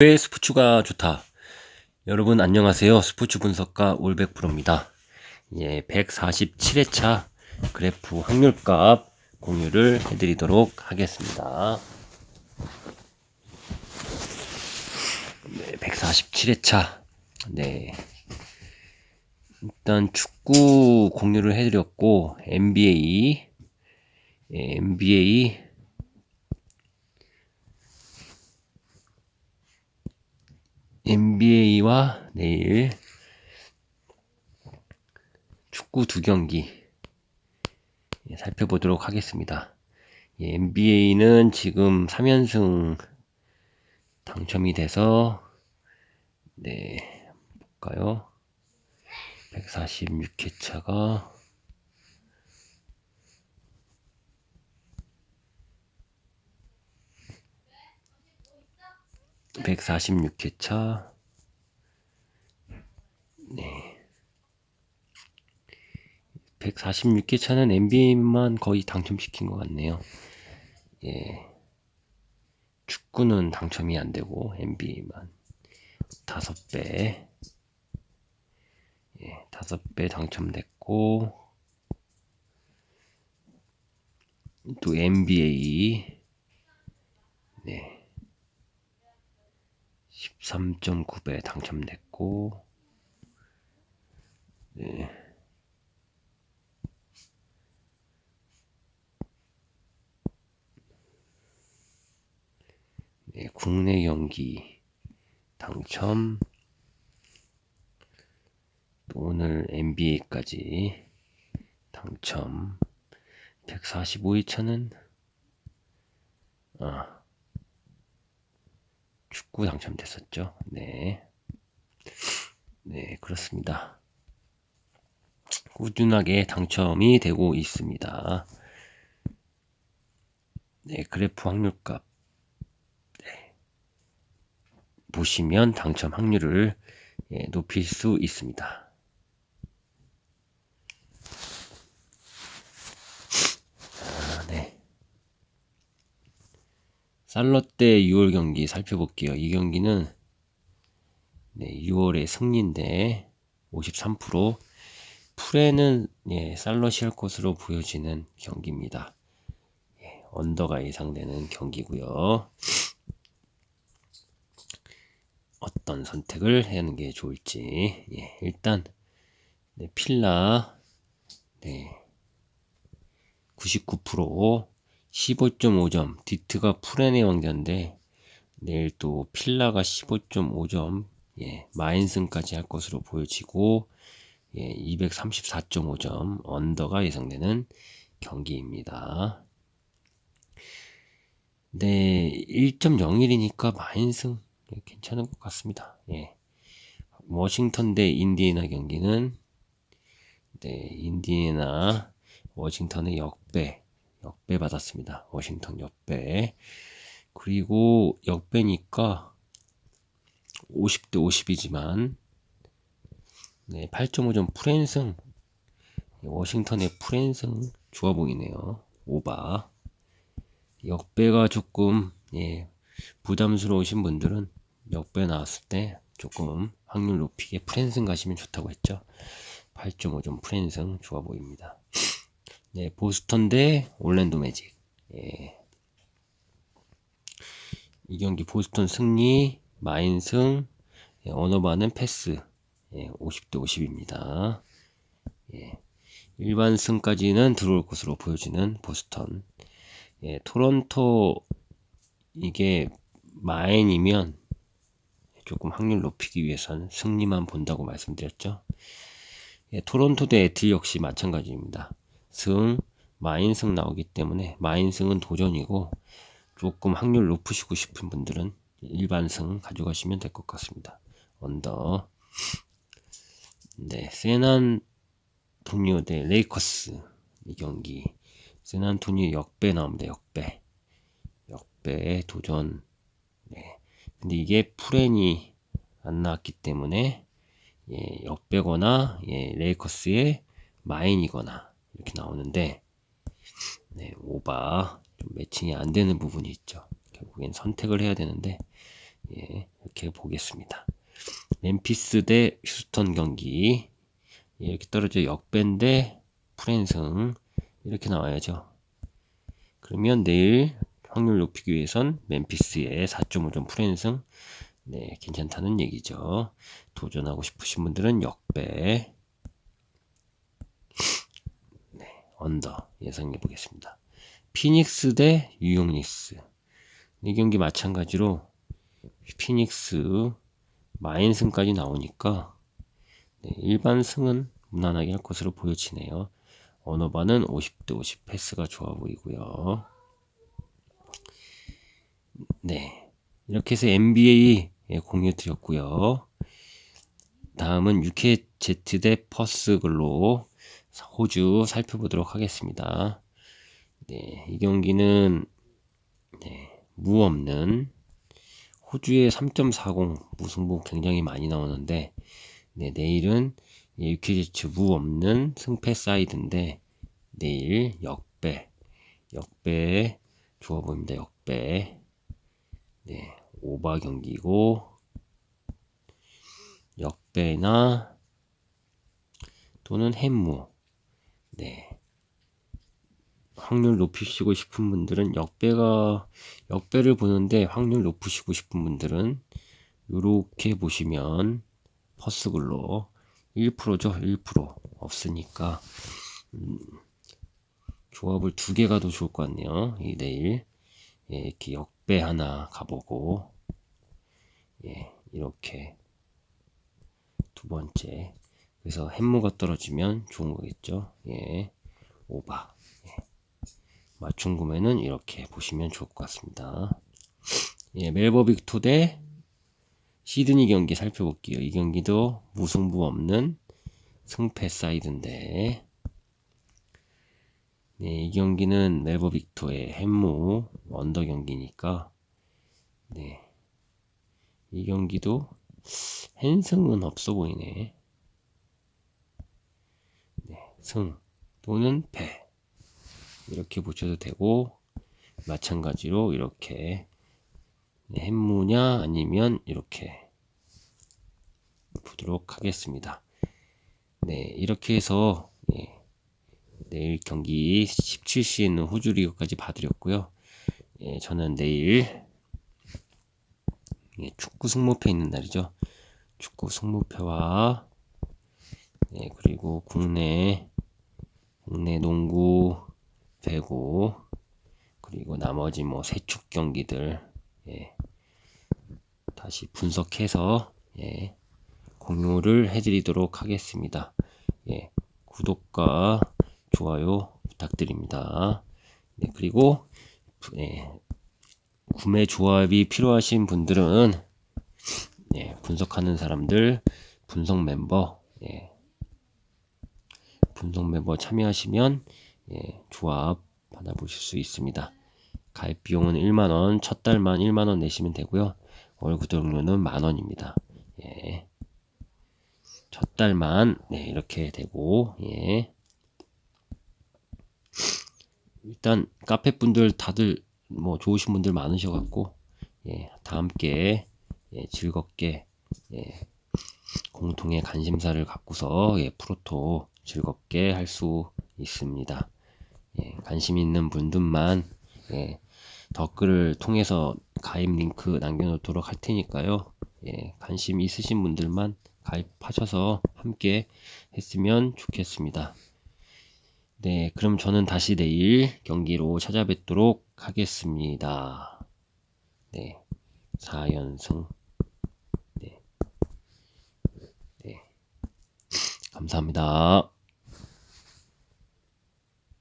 왜 스포츠가 좋다? 여러분 안녕하세요. 스포츠 분석가 올백프로입니다. 예, 147회차 그래프 확률값 공유를 해드리도록 하겠습니다. 네, 147회차. 네. 일단 축구 공유를 해드렸고, NBA, 예, NBA NBA와 내일 축구 두 경기 예, 살펴보도록 하겠습니다. 예, NBA는 지금 3연승 당첨이 돼서 네 볼까요? 146회 차가 146회차. 네. 146회차는 NBA만 거의 당첨시킨 것 같네요. 예. 축구는 당첨이 안 되고, NBA만. 다섯 배. 예, 다섯 배 당첨됐고, 또 NBA. 네. 13.9배 당첨됐고, 네. 네, 국내 경기 당첨. 또 오늘 NBA까지 당첨. 145회차는 아, 축구 당첨됐었죠. 네. 네, 그렇습니다. 꾸준하게 당첨이 되고 있습니다. 네, 그래프 확률값. 네. 보시면 당첨 확률을 예, 높일 수 있습니다. 살롯대 6월 경기 살펴볼게요. 이 경기는 네, 6월의 승리인데 53% 풀에는 예, 살롯이 할 것으로 보여지는 경기입니다. 예, 언더가 예상되는 경기고요. 어떤 선택을 하는 게 좋을지 예, 일단 네, 필라 네, 99% 15.5점. 디트가 프렌의 왕자인데 내일 또 필라가 15.5점. 예, 마인슨까지 할 것으로 보여지고 예, 234.5점 언더가 예상되는 경기입니다. 네, 1.01이니까 마인슨 예, 괜찮은 것 같습니다. 예. 워싱턴 대 인디애나 경기는 네, 인디애나 워싱턴의 역배 역배 받았습니다. 워싱턴 역배. 그리고 역배니까 50대 50이지만 네, 8.5점 프랜승 워싱턴의 프랜승 좋아 보이네요. 오바. 역배가 조금 예, 부담스러우신 분들은 역배 나왔을 때 조금 확률 높이게 프랜승 가시면 좋다고 했죠. 8.5점 프랜승 좋아 보입니다. 네, 보스턴 대 올랜도 매직. 예. 이 경기 보스턴 승리, 마인 승, 예, 어너바는 패스. 예, 50대 50입니다. 예. 일반 승까지는 들어올 것으로 보여지는 보스턴. 예, 토론토 이게 마인이면 조금 확률 높이기 위해서는 승리만 본다고 말씀드렸죠. 예, 토론토 대 에틀 역시 마찬가지입니다. 승, 마인승 나오기 때문에 마인승은 도전이고 조금 확률 높으시고 싶은 분들은 일반승 가져가시면 될 것 같습니다. 언더. 네, 세난 토니오 대 레이커스 이 경기. 세난 토니오 역배 나옵니다. 역배. 역배 도전. 네. 근데 이게 프렌이 안 나왔기 때문에 예, 역배거나 예, 레이커스의 마인이거나 이렇게 나오는데 네, 오바 좀 매칭이 안 되는 부분이 있죠. 결국엔 선택을 해야 되는데 예, 이렇게 보겠습니다. 멤피스 대 휴스턴 경기 이렇게 떨어져 역배인데 프랜승 이렇게 나와야죠. 그러면 내일 확률 높이기 위해선 멤피스의 4.5점 프랜승 네, 괜찮다는 얘기죠. 도전하고 싶으신 분들은 역배 네, 언더 예상해 보겠습니다. 피닉스 대 유용닉스 이 경기 마찬가지로 피닉스 마인승까지 나오니까 네, 일반 승은 무난하게 할 것으로 보여지네요. 언어바는 50대 50 패스가 좋아 보이고요. 네. 이렇게 해서 NBA 공유 드렸고요. 다음은 UKZ 대 퍼스글로 호주 살펴보도록 하겠습니다. 네, 이 경기는 네, 무 없는 호주의 3.40 무승부 굉장히 많이 나오는데 네, 내일은 UKZ 무 없는 승패 사이드인데 내일 역배 역배 좋아 보입니다. 역배 네, 오바 경기고 역배나 또는 햄무 네. 확률 높이시고 싶은 분들은 역배가 역배를 보는데 확률 높으시고 싶은 분들은 이렇게 보시면 퍼스글로 1%죠? 1% 없으니까. 음, 조합을 두 개 가도 좋을 것 같네요. 이 내일. 예, 이렇게 역배 하나 가보고. 예, 이렇게 두 번째. 그래서 햄무가 떨어지면 좋은 거겠죠? 예, 오바. 예. 맞춤 구매는 이렇게 보시면 좋을 것 같습니다. 예, 멜버 빅토 대 시드니 경기 살펴볼게요. 이 경기도 무승부 없는 승패 사이드인데. 네, 이 경기는 멜버 빅토의 햄무 언더 경기니까. 네. 이 경기도 헨승은 없어 보이네. 네, 승 또는 패 이렇게 보셔도 되고 마찬가지로 이렇게 네, 햄무냐 아니면 이렇게 보도록 하겠습니다. 네, 이렇게 해서 예, 내일 경기 17시에 있는 호주 리그까지 봐드렸고요. 예, 저는 내일 예, 축구 승무패 있는 날이죠. 축구 승무패와 예, 그리고 국내 국내 농구, 배구 그리고 나머지 뭐 세축 경기들 예, 다시 분석해서 예, 공유를 해드리도록 하겠습니다. 예, 구독과 좋아요 부탁드립니다. 네, 그리고 네, 구매 조합이 필요하신 분들은 네, 분석하는 사람들 분석 멤버 예, 분석 멤버 참여하시면 예, 조합 받아보실 수 있습니다. 가입 비용은 1만원, 첫 달만 1만원 내시면 되고요. 월 구독료는 만원입니다. 예. 첫 달만 네, 이렇게 되고 예. 일단 카페 분들 다들 뭐 좋으신 분들 많으셔 갖고 예, 다 함께 예, 즐겁게 예, 공통의 관심사를 갖고서 예, 프로토 즐겁게 할 수 있습니다. 예, 관심 있는 분들만 예, 댓글을 통해서 가입 링크 남겨놓도록 할 테니까요. 예, 관심 있으신 분들만 가입하셔서 함께 했으면 좋겠습니다. 네, 그럼 저는 다시 내일 경기로 찾아뵙도록 하겠습니다. 네, 4연승. 네. 네. 감사합니다.